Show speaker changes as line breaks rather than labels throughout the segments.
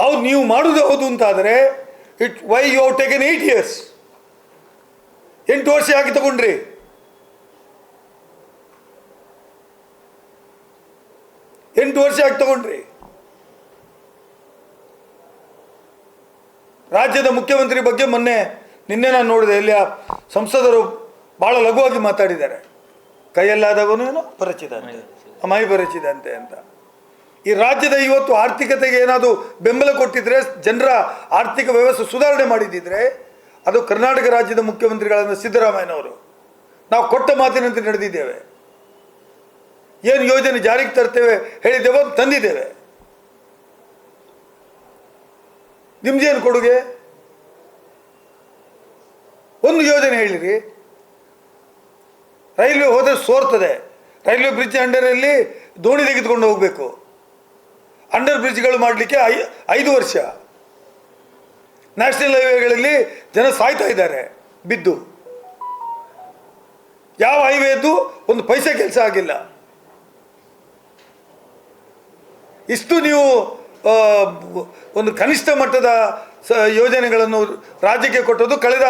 ಹೌದು, ನೀವು ಮಾಡೋದೇ ಹೌದು ಅಂತಾದರೆ it why you have taken eight years ಎಂಟು ವರ್ಷ ಯಾಕೆ ತಗೊಂಡ್ರಿ? ಎಂಟು ವರ್ಷ ಯಾಕೆ ತಗೊಂಡ್ರಿ? ರಾಜ್ಯದ ಮುಖ್ಯಮಂತ್ರಿ ಬಗ್ಗೆ ಮೊನ್ನೆ, ನಿನ್ನೆ ನಾನು ನೋಡಿದೆ ಇಲ್ಲಿ ಸಂಸದರು ಭಾಳ ಲಘುವಾಗಿ ಮಾತಾಡಿದ್ದಾರೆ. ಕೈಯಲ್ಲಾದವನು ಏನೋ ಪರಚಿದಂತೆ ಅಮಾಯಿ ಪರಚಿದಂತೆ ಅಂತ. ಈ ರಾಜ್ಯದ ಇವತ್ತು ಆರ್ಥಿಕತೆಗೆ ಏನಾದರೂ ಬೆಂಬಲ ಕೊಟ್ಟಿದ್ರೆ ಜನರ ಆರ್ಥಿಕ ವ್ಯವಸ್ಥೆ ಸುಧಾರಣೆ ಮಾಡಿದ್ದಿದ್ರೆ ಅದು ಕರ್ನಾಟಕ ರಾಜ್ಯದ ಮುಖ್ಯಮಂತ್ರಿಗಳಾದ ಸಿದ್ದರಾಮಯ್ಯನವರು. ನಾವು ಕೊಟ್ಟ ಮಾತಿನಂತೆ ನಡೆದಿದ್ದೇವೆ. ಏನು ಯೋಜನೆ ಜಾರಿಗೆ ತರ್ತೇವೆ ಹೇಳಿದ್ದೇವೆ ತಂದಿದ್ದೇವೆ. ನಿಮ್ದೇನು ಕೊಡುಗೆ? ಒಂದು ಯೋಜನೆ ಹೇಳಿರಿ. ರೈಲ್ವೆ ಹೋದರೆ ಸೋರ್ತದೆ. ರೈಲ್ವೆ ಬ್ರಿಡ್ಜ್ ಅಂಡರಲ್ಲಿ ದೋಣಿ ತೆಗೆದುಕೊಂಡು ಹೋಗಬೇಕು. ಅಂಡರ್ ಬ್ರಿಡ್ಜ್ಗಳು ಮಾಡಲಿಕ್ಕೆ ಐ, ಐದು ವರ್ಷ. ನ್ಯಾಷನಲ್ ಹೈವೇಗಳಲ್ಲಿ ಜನ ಸಾಯ್ತಾ ಇದ್ದಾರೆ, ಬಿದ್ದು. ಯಾವ ಹೈವೇದು ಒಂದು ಪೈಸೆ ಕೆಲಸ ಆಗಿಲ್ಲ. ಇಷ್ಟು ನೀವು ಒಂದು ಕನಿಷ್ಠ ಮಟ್ಟದ ಸ, ಯೋಜನೆಗಳನ್ನು ರಾಜ್ಯಕ್ಕೆ ಕೊಟ್ಟದ್ದು ಕಳೆದ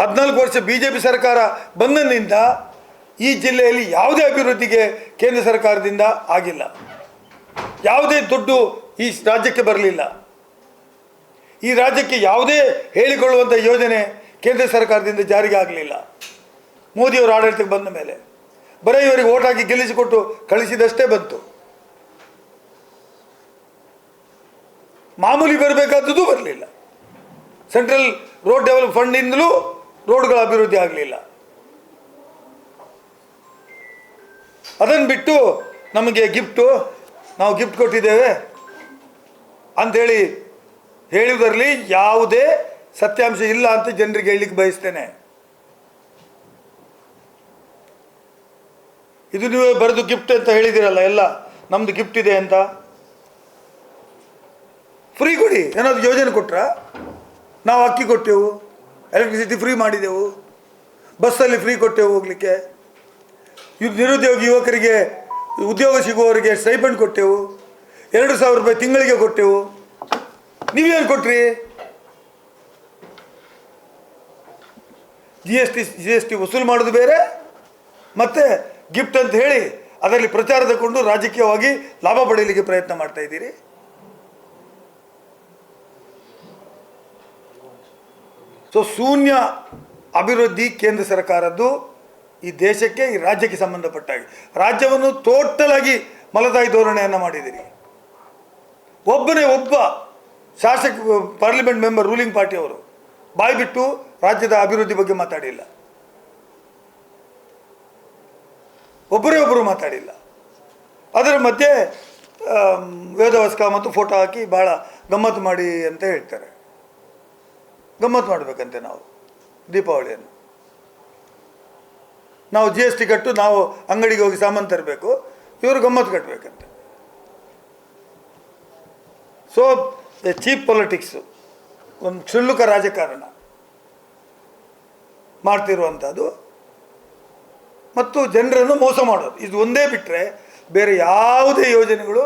ಹದಿನಾಲ್ಕು ವರ್ಷ ಬಿ ಜೆ ಪಿ ಸರ್ಕಾರ ಬಂದನಿಂದ ಈ ಜಿಲ್ಲೆಯಲ್ಲಿ ಯಾವುದೇ ಅಭಿವೃದ್ಧಿಗೆ ಕೇಂದ್ರ ಸರ್ಕಾರದಿಂದ ಆಗಿಲ್ಲ. ಯಾವುದೇ ದುಡ್ಡು ಈ ರಾಜ್ಯಕ್ಕೆ ಬರಲಿಲ್ಲ. ಈ ರಾಜ್ಯಕ್ಕೆ ಯಾವುದೇ ಹೇಳಿಕೊಳ್ಳುವಂಥ ಯೋಜನೆ ಕೇಂದ್ರ ಸರ್ಕಾರದಿಂದ ಜಾರಿಗೆ ಆಗಲಿಲ್ಲ. ಮೋದಿಯವರ ಆಡಳಿತಕ್ಕೆ ಬಂದ ಮೇಲೆ. ಬರೀ ಇವರಿಗೆ ಓಟ್ ಹಾಕಿ ಗೆಲ್ಲಿಸಿಕೊಟ್ಟು ಕಳಿಸಿದಷ್ಟೇ ಬಂತು. ಮಾಮೂಲಿ ಬರಬೇಕಾದದ್ದು ಬರಲಿಲ್ಲ. ಸೆಂಟ್ರಲ್ ರೋಡ್ ಡೆವಲಪ್ ಫಂಡಿಂದಲೂ ರೋಡ್ಗಳ ಅಭಿವೃದ್ಧಿ ಆಗಲಿಲ್ಲ. ಅದನ್ನು ಬಿಟ್ಟು ನಮಗೆ ಗಿಫ್ಟು ನಾವು ಗಿಫ್ಟ್ ಕೊಟ್ಟಿದ್ದೇವೆ ಅಂಥೇಳಿ ಹೇಳುವುದರಲ್ಲಿ ಯಾವುದೇ ಸತ್ಯಾಂಶ ಇಲ್ಲ ಅಂತ ಜನರಿಗೆ ಹೇಳಲಿಕ್ಕೆ ಬಯಸ್ತೇನೆ. ಇದು ನೀವೇ ಬರೆದು ಗಿಫ್ಟ್ ಅಂತ ಹೇಳಿದಿರಲ್ಲ ಎಲ್ಲ ನಮ್ಮದು ಗಿಫ್ಟ್ ಇದೆ ಅಂತ. ಫ್ರೀ ಕೊಡಿ, ಏನಾದ್ರು ಯೋಜನೆ ಕೊಟ್ರ? ನಾವು ಅಕ್ಕಿ ಕೊಟ್ಟೆವು ಎಲೆಕ್ಟ್ರಿಸಿಟಿ ಫ್ರೀ ಮಾಡಿದೆವು ಬಸ್ಸಲ್ಲಿ ಫ್ರೀ ಕೊಟ್ಟೆವು ಹೋಗ್ಲಿಕ್ಕೆ. ನಿರುದ್ಯೋಗಿ ಯುವಕರಿಗೆ ಉದ್ಯೋಗ ಸಿಗುವವರಿಗೆ ಸ್ಟೈಪೆಂಡ್ ಕೊಟ್ಟೆವು. ಎರಡು ಸಾವಿರ ರೂಪಾಯಿ ತಿಂಗಳಿಗೆ ಕೊಟ್ಟೆವು. ನೀವೇನು ಕೊಟ್ರಿ? G S T G S T ವಸೂಲು ಮಾಡೋದು ಬೇರೆ. ಮತ್ತೆ ಗಿಫ್ಟ್ ಅಂತ ಹೇಳಿ ಅದರಲ್ಲಿ ಪ್ರಚಾರ ತಗೊಂಡು ರಾಜಕೀಯವಾಗಿ ಲಾಭ ಪಡೆಯಲಿಕ್ಕೆ ಪ್ರಯತ್ನ ಮಾಡ್ತಾ ಇದ್ದೀರಿ. ಸೊ ಶೂನ್ಯ ಅಭಿವೃದ್ಧಿ ಕೇಂದ್ರ ಸರ್ಕಾರದ್ದು ಈ ದೇಶಕ್ಕೆ, ಈ ರಾಜ್ಯಕ್ಕೆ ಸಂಬಂಧಪಟ್ಟ ಹಾಗೆ ರಾಜ್ಯವನ್ನು ಟೋಟಲಾಗಿ ಮಲತಾಯಿ ಧೋರಣೆಯನ್ನು ಮಾಡಿದ್ದೀರಿ. ಒಬ್ಬನೇ ಒಬ್ಬ ಶಾಸಕ ಪಾರ್ಲಿಮೆಂಟ್ ಮೆಂಬರ್ ರೂಲಿಂಗ್ ಪಾರ್ಟಿಯವರು ಬಾಯಿ ಬಿಟ್ಟು ರಾಜ್ಯದ ಅಭಿವೃದ್ಧಿ ಬಗ್ಗೆ ಮಾತಾಡಿಲ್ಲ. ಒಬ್ಬರೇ ಒಬ್ಬರು ಮಾತಾಡಿಲ್ಲ. ಅದರ ಮಧ್ಯೆ ವೇದವಸ್ಕ ಮತ್ತು ಫೋಟೋ ಹಾಕಿ ಭಾಳ ಗಮ್ಮತ್ತು ಮಾಡಿ ಅಂತ ಹೇಳ್ತಾರೆ. ಗಮ್ಮತ್ತು ಮಾಡಬೇಕಂತೆ ನಾವು ದೀಪಾವಳಿಯನ್ನು. ನಾವು ಜಿ ಎಸ್ ಟಿ ಕಟ್ಟು, ನಾವು ಅಂಗಡಿಗೆ ಹೋಗಿ ಸಾಮಾನು ತರಬೇಕು. ಇವರು ಗಮ್ಮತ್ತು ಕಟ್ಟಬೇಕಂತೆ ಸೊ ಚೀಪ್ ಪೊಲಿಟಿಕ್ಸು ಒಂದು ಕ್ಷುಲ್ಲುಕ ರಾಜಕಾರಣ ಮಾಡ್ತಿರುವಂಥದ್ದು. ಮತ್ತು ಜನರನ್ನು ಮೋಸ ಮಾಡೋದು. ಇದು ಒಂದೇ ಬಿಟ್ಟರೆ ಬೇರೆ ಯಾವುದೇ ಯೋಜನೆಗಳು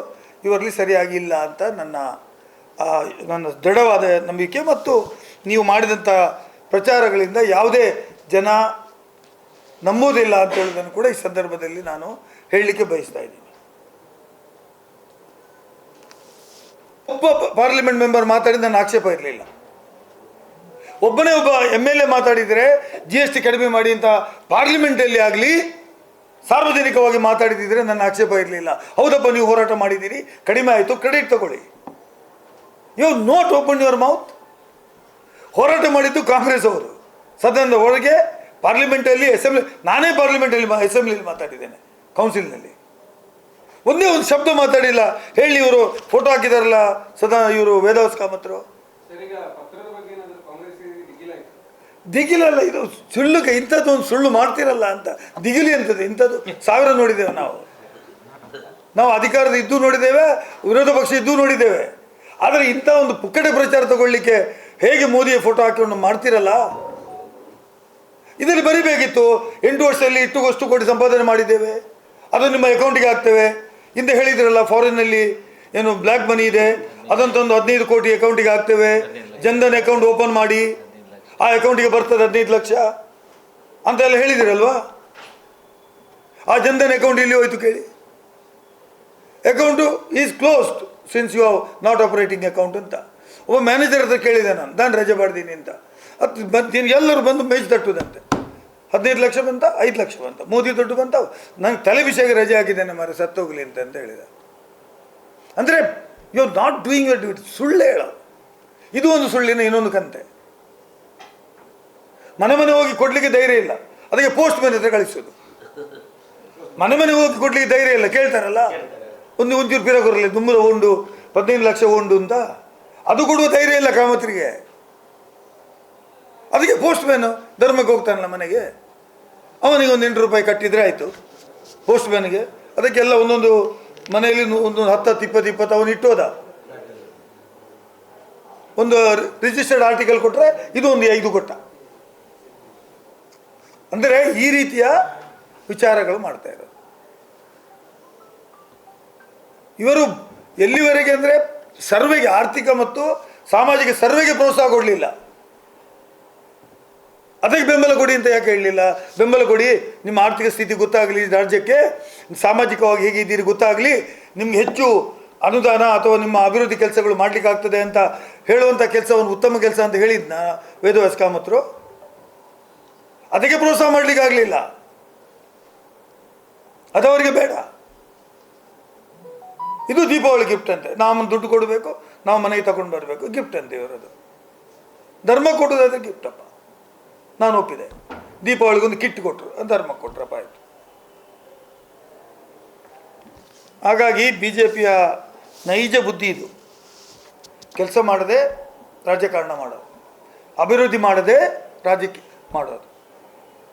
ಇವರಲ್ಲಿ ಸರಿಯಾಗಿಲ್ಲ ಅಂತ ನನ್ನ ನನ್ನ ದೃಢವಾದ ನಂಬಿಕೆ. ಮತ್ತು ನೀವು ಮಾಡಿದಂಥ ಪ್ರಚಾರಗಳಿಂದ ಯಾವುದೇ ಜನ ನಂಬುವುದಿಲ್ಲ ಅಂತ ಹೇಳೋದನ್ನು ಕೂಡ ಈ ಸಂದರ್ಭದಲ್ಲಿ ನಾನು ಹೇಳಲಿಕ್ಕೆ ಬಯಸ್ತಾ ಇದ್ದೀನಿ. ಒಬ್ಬ ಪಾರ್ಲಿಮೆಂಟ್ ಮೆಂಬರ್ ಮಾತಾಡಿ ನನ್ನ ಆಕ್ಷೇಪ ಇರಲಿಲ್ಲ. ಒಬ್ಬನೇ ಒಬ್ಬ ಎಂ ಎಲ್ ಎ ಮಾತಾಡಿದರೆ ಜಿ ಎಸ್ ಟಿ ಕಡಿಮೆ ಮಾಡಿ ಅಂತ ಪಾರ್ಲಿಮೆಂಟಲ್ಲಿ ಆಗಲಿ ಸಾರ್ವಜನಿಕವಾಗಿ ಮಾತಾಡಿದಿದ್ರೆ ನನ್ನ ಆಕ್ಷೇಪ ಇರಲಿಲ್ಲ. ಹೌದಪ್ಪ, ನೀವು ಹೋರಾಟ ಮಾಡಿದ್ದೀರಿ. ಕಡಿಮೆ ಆಯಿತು, ಕ್ರೆಡಿಟ್ ತಗೊಳ್ಳಿ. You not open your mouth. ಹೋರಾಟ ಮಾಡಿದ್ದು ಕಾಂಗ್ರೆಸ್ ಅವರು. ಸದನದ ಒಳಗೆ ಪಾರ್ಲಿಮೆಂಟಲ್ಲಿ ಅಸೆಂಬ್ಲಿ ನಾನೇ ಪಾರ್ಲಿಮೆಂಟಲ್ಲಿ ಅಸೆಂಬ್ಲಿಯಲ್ಲಿ ಮಾತಾಡಿದ್ದೇನೆ ಕೌನ್ಸಿಲ್ನಲ್ಲಿ. ಒಂದೇ ಒಂದು ಶಬ್ದ ಮಾತಾಡಿಲ್ಲ. ಹೇಳಿ ಇವರು ಫೋಟೋ ಹಾಕಿದಾರಲ್ಲ ಸದಾ ಇವರು ವೇದವಾಸ್ ಕಾಮತ್ರು. ದಿಗಿಲಲ್ಲ ಇದು ಸುಳ್ಳು ಇಂಥದ್ದು ಒಂದು ಸುಳ್ಳು ಮಾಡ್ತಿರಲ್ಲ ಅಂತ. ದಿಗಿಲಿ ಅಂತದ್ದು ಇಂಥದ್ದು ಸಾವಿರ ನೋಡಿದ್ದೇವೆ ನಾವು. ನಾವು ಅಧಿಕಾರದ ಇದ್ದು ನೋಡಿದ್ದೇವೆ ವಿರೋಧ ಪಕ್ಷ ಇದ್ದು ನೋಡಿದ್ದೇವೆ. ಆದರೆ ಇಂಥ ಒಂದು ಪುಕ್ಕಟೆ ಪ್ರಚಾರ ತಗೊಳ್ಳಿಕ್ಕೆ ಹೇಗೆ ಮೋದಿಯ ಫೋಟೋ ಹಾಕಿಕೊಂಡು ಮಾಡ್ತಿರಲ್ಲ? ಇದರಲ್ಲಿ ಬರಿಬೇಕಿತ್ತು ಎಂಟು ವರ್ಷದಲ್ಲಿ ಇಷ್ಟು ಅಷ್ಟು ಕೋಟಿ ಸಂಪಾದನೆ ಮಾಡಿದ್ದೇವೆ. ಅದು ನಿಮ್ಮ ಅಕೌಂಟಿಗೆ ಹಾಕ್ತೇವೆ. ಹಿಂದೆ ಹೇಳಿದ್ರಲ್ಲ, ಫಾರಿನ್ನಲ್ಲಿ ಏನು ಬ್ಲ್ಯಾಕ್ ಮನಿ ಇದೆ ಅದಂತೊಂದು ಹದಿನೈದು ಕೋಟಿ ಅಕೌಂಟಿಗೆ ಹಾಕ್ತೇವೆ. ಜನ್ಧನ್ ಅಕೌಂಟ್ ಓಪನ್ ಮಾಡಿ. ಆ ಅಕೌಂಟಿಗೆ ಬರ್ತದೆ ಹದಿನೈದು ಲಕ್ಷ. ಅಂತೆಲ್ಲ ಹೇಳಿದಿರಲ್ವಾ? ಆ ಜನ್ಧನ್ ಅಕೌಂಟ್ ಇಲ್ಲಿ ಹೋಯ್ತು ಕೇಳಿ? Account is closed since you have not operating account ಅಂತ. ಒಬ್ಬ ಮ್ಯಾನೇಜರ್ ಹತ್ರ ಕೇಳಿದೆ ನಾನು ನಾನು ರಜೆ ಮಾಡ್ತೀನಿ ಅಂತ. ಅದು ಬಂದು ಎಲ್ಲರೂ ಬಂದು ಮೇಜ್ ತಟ್ಟುದಂತೆ. ಹದಿನೈದು ಲಕ್ಷ ಬಂತ, ಐದು ಲಕ್ಷ ಬಂತ. ಮೋದಿ ದುಡ್ಡು ಬಂತ, ನಂಗೆ ತಲೆ ವಿಷಯಕ್ಕೆ ರಜೆ ಹಾಕಿದ್ದೇನೆ ಮಾರೆ ಸತ್ತೋಗ್ಲಿ ಅಂತ ಅಂತ ಹೇಳಿದ. ಅಂದರೆ you are not doing your duty ಸುಳ್ಳೇ ಹೇಳೋ. ಇದು ಒಂದು ಸುಳ್ಳಿನ ಇನ್ನೊಂದು ಕಂತೆ. ಮನೆ ಮನೆ ಹೋಗಿ ಕೊಡಲಿಕ್ಕೆ ಧೈರ್ಯ ಇಲ್ಲ. ಅದಕ್ಕೆ ಪೋಸ್ಟ್ ಮ್ಯಾನ್ ಹತ್ರ ಕಳಿಸೋದು. ಮನೆ ಮನೆ ಹೋಗಿ ಕೊಡಲಿಕ್ಕೆ ಧೈರ್ಯ ಇಲ್ಲ. ಕೇಳ್ತಾರಲ್ಲ? ಒಂದು ಒಂದು ಪಿರ ಕೊರಲಿ ತುಂಬದ ಉಂಡು, ಹದಿನೈದು ಲಕ್ಷ ಉಂಡು ಅಂತ. ಅದು ಕೊಡುವ ಧೈರ್ಯ ಇಲ್ಲ ಕಾಮತ್ರಿಗೆ. ಅದಕ್ಕೆ ಪೋಸ್ಟ್ ಮ್ಯಾನು ಧರ್ಮಕ್ಕೆ ಹೋಗ್ತಾನಲ್ಲ ಮನೆಗೆ. ಅವನಿಗೆ ಒಂದು ಎಂಟು ರೂಪಾಯಿ ಕಟ್ಟಿದರೆ ಆಯಿತು. ಪೋಸ್ಟ್ ಮ್ಯಾನ್ಗೆ ಅದಕ್ಕೆಲ್ಲ ಒಂದೊಂದು ಮನೆಯಲ್ಲಿ ಒಂದೊಂದು ಹತ್ತತ್ತು ಹತ್ತು ಇಪ್ಪತ್ತು ಇಪ್ಪತ್ತು ಅವನು ಇಟ್ಟೋದ. ಒಂದು ರಿಜಿಸ್ಟರ್ಡ್ ಆರ್ಟಿಕಲ್ ಕೊಟ್ಟರೆ ಇದು ಒಂದು ಐದು ಕೊಟ್ಟ. ಅಂದರೆ ಈ ರೀತಿಯ ವಿಚಾರಗಳು ಮಾಡ್ತಾ ಇರೋದು. ಇವರು ಎಲ್ಲಿವರೆಗೆ ಅಂದರೆ ಸರ್ವೆಗೆ ಆರ್ಥಿಕ ಮತ್ತು ಸಾಮಾಜಿಕ ಸರ್ವೆಗೆ ಪ್ರೋತ್ಸಾಹ ಕೊಡಲಿಲ್ಲ. ಅದಕ್ಕೆ ಬೆಂಬಲ ಕೊಡಿ ಅಂತ ಯಾಕೆ ಹೇಳಲಿಲ್ಲ? ಬೆಂಬಲ ಕೊಡಿ, ನಿಮ್ಮ ಆರ್ಥಿಕ ಸ್ಥಿತಿ ಗೊತ್ತಾಗಲಿ ರಾಜ್ಯಕ್ಕೆ, ಸಾಮಾಜಿಕವಾಗಿ ಹೇಗಿದ್ದೀರಿ ಗೊತ್ತಾಗಲಿ, ನಿಮ್ಗೆ ಹೆಚ್ಚು ಅನುದಾನ ಅಥವಾ ನಿಮ್ಮ ಅಭಿವೃದ್ಧಿ ಕೆಲಸಗಳು ಮಾಡ್ಲಿಕ್ಕೆ ಆಗ್ತದೆ ಅಂತ ಹೇಳುವಂಥ ಕೆಲಸ ಒಂದು ಉತ್ತಮ ಕೆಲಸ ಅಂತ ಹೇಳಿದ್ನ ವೇದವ್ಯಾಸ ಕಾಮತ್ರು ಅದಕ್ಕೆ ಪ್ರೋತ್ಸಾಹ ಮಾಡ್ಲಿಕ್ಕೆ ಆಗಲಿಲ್ಲ ಅದು ಅವರಿಗೆ ಬೇಡ. ಇದು ದೀಪಾವಳಿ ಗಿಫ್ಟ್ ಅಂತೆ. ನಾವು ದುಡ್ಡು ಕೊಡಬೇಕು, ನಾವು ಮನೆಗೆ ತಗೊಂಡು ಬರಬೇಕು ಗಿಫ್ಟ್ ಅಂತೆ ಇವರದು ಧರ್ಮ ಕೊಡೋದಾದ್ರೆ ಗಿಫ್ಟಪ್ಪ ನಾನು ಒಪ್ಪಿದೆ. ದೀಪಾವಳಿಗೊಂದು ಕಿಟ್ ಕೊಟ್ಟರು ಧರ್ಮ ಕೊಟ್ರಪ್ಪ ಆಯಿತು. ಹಾಗಾಗಿ ಬಿ ಜೆ ಪಿಯ ನೈಜ ಬುದ್ಧಿ ಇದು. ಕೆಲಸ ಮಾಡದೆ ರಾಜಕಾರಣ ಮಾಡೋದು. ಅಭಿವೃದ್ಧಿ ಮಾಡದೆ ರಾಜಕೀಯ ಮಾಡೋದು.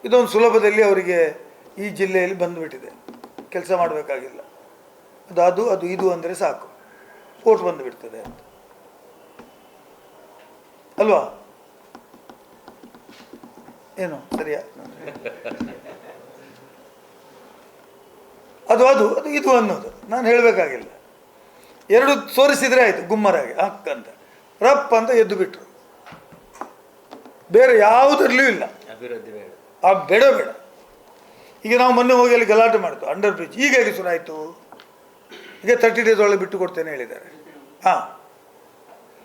ಇದೊಂದು ಸುಲಭದಲ್ಲಿ ಅವರಿಗೆ ಈ ಜಿಲ್ಲೆಯಲ್ಲಿ ಬಂದುಬಿಟ್ಟಿದೆ. ಕೆಲಸ ಮಾಡಬೇಕಾಗಿಲ್ಲ. ಅದು ಅದು ಅದು, ಇದು ಅಂದರೆ ಸಾಕು. ಓಟ್ ಬಂದುಬಿಡ್ತದೆ ಅಂತ. ಅಲ್ವಾ? ಏನು ಸರಿಯಾ? ಅದು ಅದು ಅದು ಇದು ಅನ್ನೋದು. ನಾನು ಹೇಳಬೇಕಾಗಿಲ್ಲ. ಎರಡು ತೋರಿಸಿದ್ರೆ ಆಯಿತು ಗುಮ್ಮರಾಗಿ ಹಕ್ ಅಂತ. ರಪ್ ಅಂತ ಎದ್ದು ಬಿಟ್ಟರು ಬೇರೆ ಯಾವುದರಲ್ಲೂ ಇಲ್ಲ.
ಅಭಿವೃದ್ಧಿ ಬೇಡ.
ಆ ಬೇಡ ಬೇಡ. ಈಗ ನಾವು ಮೊನ್ನೆ ಹೋಗಿ ಅಲ್ಲಿ ಗಲಾಟೆ ಮಾಡ್ತು. ಅಂಡರ್ ಬ್ರಿಡ್ಜ್ ಈಗ ಹೇಗೆ ಶುರು ಆಯಿತು? ಈಗ ತರ್ಟಿ ಡೇಸ್ ಒಳಗೆ ಬಿಟ್ಟು ಕೊಡ್ತೇನೆ ಹೇಳಿದ್ದಾರೆ. ಹಾಂ.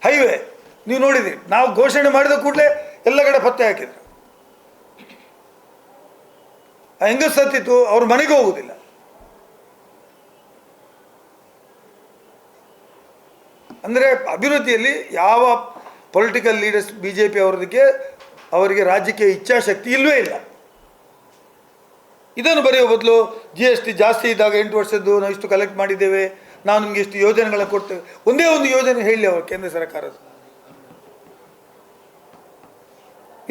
ಹೈವೇ ನೀವು ನೋಡಿದಿರಿ ನಾವು ಘೋಷಣೆ ಮಾಡಿದ ಕೂಡಲೇ ಎಲ್ಲ ಕಡೆ ಪತ್ತೆ ಹಾಕಿದ್ರು. ಹೆಂಗಸ್ ಸತ್ತಿತ್ತು ಅವ್ರ ಮನೆಗೆ ಹೋಗುದಿಲ್ಲ. ಅಂದರೆ ಅಭಿವೃದ್ಧಿಯಲ್ಲಿ ಯಾವ political leaders B J P ಅವರಿಗೆ ಅವರಿಗೆ ರಾಜಕೀಯ ಇಚ್ಛಾಶಕ್ತಿ ಇಲ್ಲವೇ ಇಲ್ಲ. ಇದನ್ನು ಬರೆಯುವ ಬದಲು ಜಿ ಎಸ್ ಟಿ ಜಾಸ್ತಿ ಇದ್ದಾಗ ಎಂಟು ವರ್ಷದ್ದು ನಾವು ಇಷ್ಟು ಕಲೆಕ್ಟ್ ಮಾಡಿದ್ದೇವೆ, ನಾವು ನಿಮಗೆ ಇಷ್ಟು ಯೋಜನೆಗಳನ್ನು ಕೊಡ್ತೇವೆ. ಒಂದೇ ಒಂದು ಯೋಜನೆ ಹೇಳಿ ಅವರು ಕೇಂದ್ರ ಸರ್ಕಾರದ.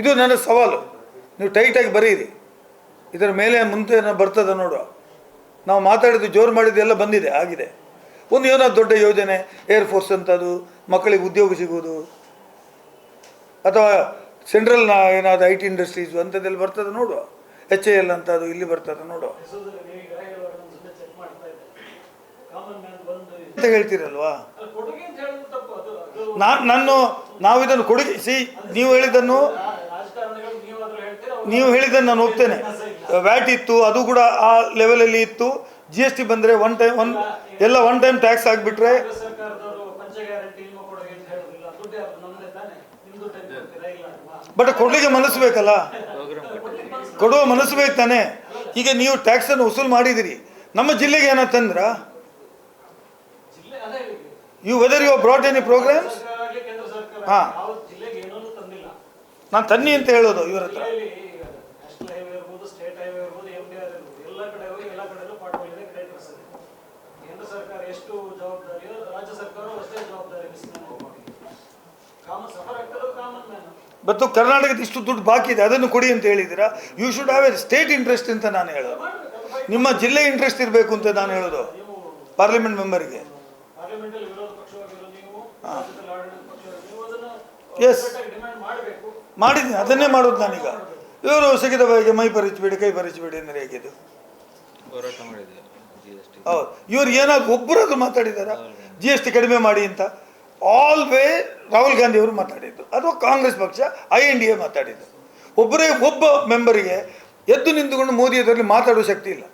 ಇದು ನನ್ನ ಸವಾಲು. ನೀವು ಟೈಟಾಗಿ ಬರೀರಿ. ಇದರ ಮೇಲೆ ಮುಂದೆ ಬರ್ತದೆ ನೋಡು. ನಾವು ಮಾತಾಡಿದ್ದು ಜೋರು ಮಾಡಿದ್ದು ಎಲ್ಲ ಬಂದಿದೆ, ಆಗಿದೆ. ಒಂದು ಏನಾದ್ರು ದೊಡ್ಡ ಯೋಜನೆ ಏರ್ಫೋರ್ಸ್ ಅಂತದು, ಮಕ್ಕಳಿಗೆ ಉದ್ಯೋಗ ಸಿಗುವುದು. ಅಥವಾ ಸೆಂಟ್ರಲ್ನ ಏನಾದ್ರು ಐ ಟಿ ಇಂಡಸ್ಟ್ರೀಸ್ ಅಂಥದ್ದೆಲ್ಲ ಬರ್ತದೆ ನೋಡು. ಎಚ್ ಎ ಎಲ್ ಅಂತದು ಇಲ್ಲಿ ಬರ್ತದೆ
ನೋಡು.
ಅಂತ ಹೇಳ್ತೀರಲ್ವಾ? ನಾನು ನಾನು, ನಾವು ಇದನ್ನು ಕೊಡುಗೆ, ಸಿ, ನೀವು ಹೇಳಿದ್ದನ್ನು ನೀವು ಹೇಳಿದ್ದನ್ನು ನಾನು ಒಪ್ತೇನೆ. ವ್ಯಾಟ್ ಇತ್ತು ಅದು ಕೂಡ ಆ ಲೆವೆಲಲ್ಲಿ ಇತ್ತು. ಜಿ ಎಸ್ ಟಿ ಬಂದರೆ ಒನ್ ಟೈಮ್ ಒನ್ ಎಲ್ಲ ಒನ್ ಟೈಮ್ ಟ್ಯಾಕ್ಸ್ ಆಗಿಬಿಟ್ರೆ? ಬಟ್ ಕೊಡ್ಲಿಕ್ಕೆ ಮನಸ್ಸು ಬೇಕಲ್ಲ ಕೊಡುವ ಮನಸ್ಸು ಬೇಕು ತಾನೆ? ಈಗ ನೀವು ಟ್ಯಾಕ್ಸನ್ನು ವಸೂಲು ಮಾಡಿದಿರಿ. ನಮ್ಮ ಜಿಲ್ಲೆಗೆ
ಏನಂತಂದ್ರ
you whether you brought any programs ಹಾಂ. ನಾನು ತನ್ನಿ ಅಂತ ಹೇಳೋದು ಇವ್ರ ಹತ್ರ
ಜಿಲ್ಲೆಯಲ್ಲಿ ನ್ಯಾಷನಲ್ ಹೈವೇ ಇರ್ಬೋದು ಸ್ಟೇಟ್ ಹೈವೇ ಇರ್ಬೋದು ಎಂ ಡಿ ಆರ್ ಇರ್ಬೋದು ಎಲ್ಲ ಕಡೆ ಹೋಗಿ ಎಲ್ಲ ಕಡೆಯಲ್ಲೂ ಪಾಠಗಳಿದೆ ಕ್ರೈಟರ್ಸ್ ಇದೆ ಕೇಂದ್ರ ಸರ್ಕಾರ ಎಷ್ಟು ಜವಾಬ್ದಾರಿಯೋ ರಾಜ್ಯ ಸರ್ಕಾರವೂ ಅಷ್ಟೇ ಜವಾಬ್ದಾರಿ ಕಾಮನ್ ಸಫರ್ ಆಗ್ತದೆ ಕಾಮನ್ ಮ್ಯಾನ್
ಮತ್ತು ಕರ್ನಾಟಕದ ಇಷ್ಟು ದುಡ್ಡು ಬಾಕಿ ಇದೆ ಅದನ್ನು ಕೊಡಿ ಅಂತ ಹೇಳಿದ್ದೀರಾ? You should have a state interest ಅಂತ ನಾನು ಹೇಳೋದು. ನಿಮ್ಮ ಜಿಲ್ಲೆ ಇಂಟ್ರೆಸ್ಟ್ ಇರಬೇಕು ಅಂತ ನಾನು ಹೇಳೋದು ಪಾರ್ಲಿಮೆಂಟ್ ಮೆಂಬರ್ಗೆ
ಎಸ್
ಮಾಡಿದ್ದೀನಿ ಅದನ್ನೇ ಮಾಡೋದು ನಾನೀಗ. ಇವರು ಸಿಗಿದ ಬಾಯಿಗೆ ಮೈ ಪರಿಚಬೇಡಿ ಕೈ ಪರಿಚಬೇಡಿ ಅಂದರೆ
ಹೇಗಿದು?
ಹೌದು. ಇವ್ರು ಏನಾದ್ರು ಒಬ್ಬರಾದ್ರು ಮಾತಾಡಿದಾರ? ಜಿ ಎಸ್ ಟಿ ಕಡಿಮೆ ಮಾಡಿ ಅಂತ. ಆಲ್ ವೇ ರಾಹುಲ್ ಗಾಂಧಿ ಅವರು ಮಾತಾಡಿದ್ದು. ಅಥವಾ ಕಾಂಗ್ರೆಸ್ ಪಕ್ಷ ಐ ಎನ್ ಡಿ ಎ ಮಾತಾಡಿದ್ದು. ಒಬ್ಬರೇ ಒಬ್ಬ ಮೆಂಬರಿಗೆ ಎದ್ದು ನಿಂತುಕೊಂಡು ಮೋದಿ ಅದರಲ್ಲಿ ಮಾತಾಡುವ ಶಕ್ತಿ ಇಲ್ಲ.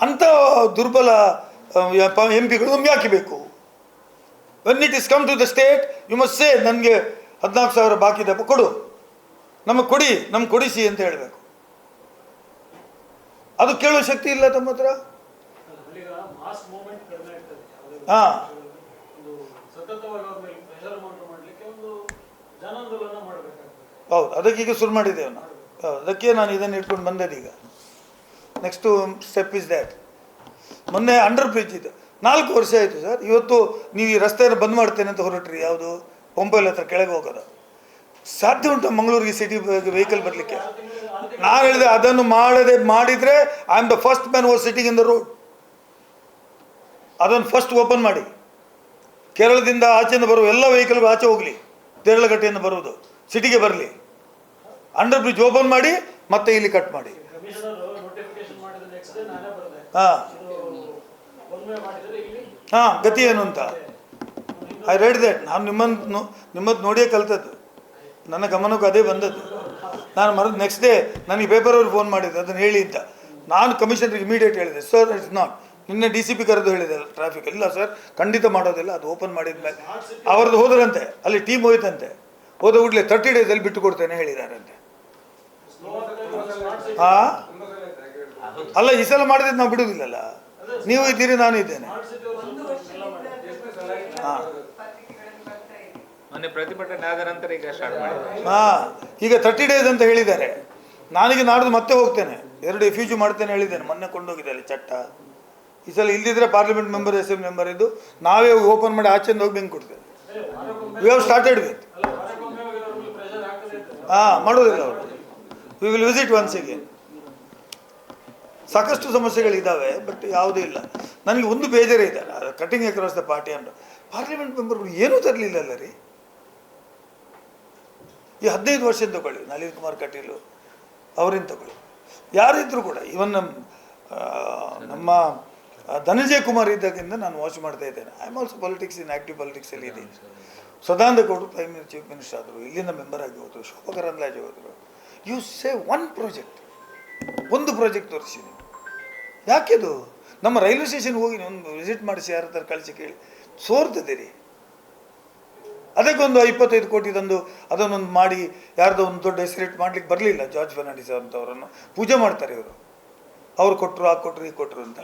ಅಂಥ ದುರ್ಬಲ ಎಂ ಪಿಗಳು ಒಮ್ಮೆ ಯಾಕೆ ಬೇಕು? When it is come to the state you must say ನನಗೆ ಹದಿನಾಲ್ಕು ಸಾವಿರ ಬಾಕಿ ದಪ್ಪ ಕೊಡು. ನಮಗೆ ಕೊಡಿ ನಮ್ಗೆ ಕೊಡಿಸಿ ಅಂತ ಹೇಳಬೇಕು. ಅದು ಕೇಳುವ ಶಕ್ತಿ ಇಲ್ಲ ತಮ್ಮ ಹತ್ರ. ಹಾ.
ಒಂದು ಸತತವಾಗಿ ಅವ್ರ ಮೇಲೆ ಪ್ರೆಷರ್ ಮಾತ್ರ ಮಾಡಲಿಕ್ಕೆ ಒಂದು ಜನಾಂದೋಲನ ಮಾಡಬೇಕಾಗ್ತದೆ
ಹೌದು, ಅದಕ್ಕೆ ಈಗ ಶುರು ಮಾಡಿದ್ದೇವೆ ನಾವು ಅದಕ್ಕೆ ನಾನು ಇದನ್ನು ಇಟ್ಕೊಂಡು ಬಂದದ್ದು ಈಗ. ನೆಕ್ಸ್ಟು ಸ್ಟೆಪ್ ಇಸ್ ದ್ಯಾಟ್ ಮೊನ್ನೆ ಅಂಡರ್ ಬ್ರಿಡ್ಜ್ ಇದು ನಾಲ್ಕು ವರ್ಷ ಆಯಿತು ಸರ್ ಇವತ್ತು ನೀವು ಈ ರಸ್ತೆಯನ್ನು ಬಂದ್ ಮಾಡ್ತೇನೆ ಅಂತ ಹೊರಟ್ರಿ. ಯಾವುದು? ಪಂಪಲ್ ಹತ್ರ ಕೆಳಗೆ ಹೋಗೋದು. ಸಾಧ್ಯ ಉಂಟು ಮಂಗಳೂರಿಗೆ ಸಿಟಿ ವೆಹಿಕಲ್ ಬರಲಿಕ್ಕೆ? ನಾನು ಹೇಳಿದೆ, ಅದನ್ನು ಮಾಡದೆ, ಮಾಡಿದರೆ I am the first man or sitting in the road ಅದನ್ನು ಫಸ್ಟ್ ಓಪನ್ ಮಾಡಿ. ಕೇರಳದಿಂದ ಆಚೆಯಿಂದ ಬರುವ ಎಲ್ಲ ವೆಹಿಕಲ್ಗಳು ಆಚೆ ಹೋಗಲಿ. ದೇರಳಗಟ್ಟೆಯಿಂದ ಬರುವುದು. ಸಿಟಿಗೆ ಬರಲಿ. ಅಂಡರ್ ಬ್ರಿಡ್ಜ್ ಓಪನ್ ಮಾಡಿ, ಮತ್ತೆ ಇಲ್ಲಿ ಕಟ್ ಮಾಡಿ. ಹಾಂ. ಹಾಂ, ಗತಿ ಏನು ಅಂತ? ಐ ರೆಡ್ ದಟ್ ನಾನು ನಿಮ್ಮನ್ನು ನಿಮ್ಮದು ನೋಡಿಯೇ ಕಲ್ತದ್ದು. ನನ್ನ ಗಮನಕ್ಕೂ ಅದೇ ಬಂದದ್ದು. ನಾನು ಮರದ ನೆಕ್ಸ್ಟ್ ಡೇ ನನಗೆ ಪೇಪರ್ ಅವ್ರು ಫೋನ್ ಮಾಡಿದ್ದು ಅದನ್ನು ಹೇಳಿ ಅಂತ. ನಾನು ಕಮಿಷನರ್ಗೆ ಇಮಿಡಿಯೇಟ್ ಹೇಳಿದೆ. ಸರ್ ಇಟ್ಸ್ ನಾಟ್ ನಿನ್ನೆ ಡಿ ಸಿ ಪಿ ಕರೆದು ಹೇಳಿದೆ ಟ್ರಾಫಿಕ್ ಇಲ್ಲ ಸರ್ ಖಂಡಿತ ಮಾಡೋದಿಲ್ಲ ಅದು ಓಪನ್ ಮಾಡಿದ ಮೇಲೆ ಅವ್ರದ್ದು ಹೋದ್ರಂತೆ ಅಲ್ಲಿ ಟೀಮ್ ಹೋಯ್ತಂತೆ. ಹೋದ ಕೂಡಲೇ ತರ್ಟಿ ಡೇಸಲ್ಲಿ ಬಿಟ್ಟು ಕೊಡ್ತೇನೆ ಹೇಳಿದಾರಂತೆ. ಹಾ ಅಲ್ಲ ಈ ಸಲ ಮಾಡಿದ್ರೆ ನಾವು ಬಿಡುವುದಿಲ್ಲಲ್ಲ. ನೀವು ಇದ್ದೀರಿ ನಾನು ಇದ್ದೇನೆ. ಹಾಂ
ಈಗ
ತರ್ಟಿ ಡೇಸ್ ಅಂತ ಹೇಳಿದ್ದಾರೆ. ನಾನೀಗ ನಾಡ್ದು ಮತ್ತೆ ಹೋಗ್ತೇನೆ. ಎರಡು ಎಫ್ಯೂಜು ಮಾಡ್ತೇನೆ ಹೇಳಿದ್ದೇನೆ ಮೊನ್ನೆ ಕೊಂಡೋಗಿದೆ ಅಲ್ಲಿ ಚಟ್ಟ. ಈ ಸಲ ಇಲ್ದಿದ್ರೆ parliament member S M member ಇದ್ದು ನಾವೇ ಓಪನ್ ಮಾಡಿ ಆಚೆಯಿಂದ ಹೋಗಿ ಬೆಂಗೆ ಕೊಡ್ತೇವೆ. ವಿ ಸ್ಟಾರ್ಟೆಡ್ ವಿತ್
ಅಲ್ಲ
ಹಾಂ, ಮಾಡೋದಿಲ್ಲ ಅವರು. We will visit once again ಸಾಕಷ್ಟು ಸಮಸ್ಯೆಗಳಿದ್ದಾವೆ ಬಟ್ ಯಾವುದೂ ಇಲ್ಲ. ನನಗೆ ಒಂದು ಬೇಜಾರೇ ಇದೆ. Cutting across the party and parliament ಮೆಂಬರ್ಗಳು ಏನೂ ತರಲಿಲ್ಲಲ್ಲ ರೀ? ಈ ಹದಿನೈದು ವರ್ಷದ ತಗೊಳ್ಳಿ, ನಳಿನ್ ಕುಮಾರ್ ಕಟೀಲು ಅವರಿಂದ ತಗೊಳ್ಳಿ. ಯಾರಿದ್ರು ಕೂಡ ಇವನ್ ನಮ್ಮ ಧನಂಜಯ ಕುಮಾರ್ ಇದ್ದಾಗಿಂದ ನಾನು ವಾಚ್ ಮಾಡ್ತಾ ಇದ್ದೇನೆ. I am also politics in active ಪಾಲಿಟಿಕ್ಸಲ್ಲಿ ಇದ್ದೀನಿ. ಸದಾನಂದ ಗೌಡರು ಪ್ರೈಮ್ ಚೀಫ್ ಮಿನಿಸ್ಟರ್ ಆದರು, ಇಲ್ಲಿಂದ ಮೆಂಬರ್ ಆಗಿ ಹೋದರು, ಶೋಭಾ ಕರಂದ್ಲಾಜೆ ಹೋದರು. ಯು ಸೇ ಒನ್ ಪ್ರಾಜೆಕ್ಟ್ ಒಂದು ಪ್ರಾಜೆಕ್ಟ್ ತೋರಿಸಿ ನೀವು ಯಾಕೆದು ನಮ್ಮ ರೈಲ್ವೆ ಸ್ಟೇಷನ್ಗೆ ಹೋಗಿ ಒಂದು ವಿಸಿಟ್ ಮಾಡಿಸಿ ಯಾರ ಹತ್ರ ಕಳಿಸಿ ಕೇಳಿ. ಸೋರ್ತದಿರಿ ಅದಕ್ಕೊಂದು ಇಪ್ಪತ್ತೈದು ಕೋಟಿ ತಂದು ಅದನ್ನೊಂದು ಮಾಡಿ, ಯಾರ್ದೋ ಒಂದು ದೊಡ್ಡ ಹೆಸರಿಟ್ ಮಾಡ್ಲಿಕ್ಕೆ ಬರಲಿಲ್ಲ. ಜಾರ್ಜ್ ಫರ್ನಾಂಡಿಸ್ ಅಂತವರನ್ನು. ಪೂಜೆ ಮಾಡ್ತಾರೆ ಇವರು. ಅವ್ರು ಕೊಟ್ಟರು ಆ ಕೊಟ್ಟರು ಈ ಕೊಟ್ಟರು ಅಂತ.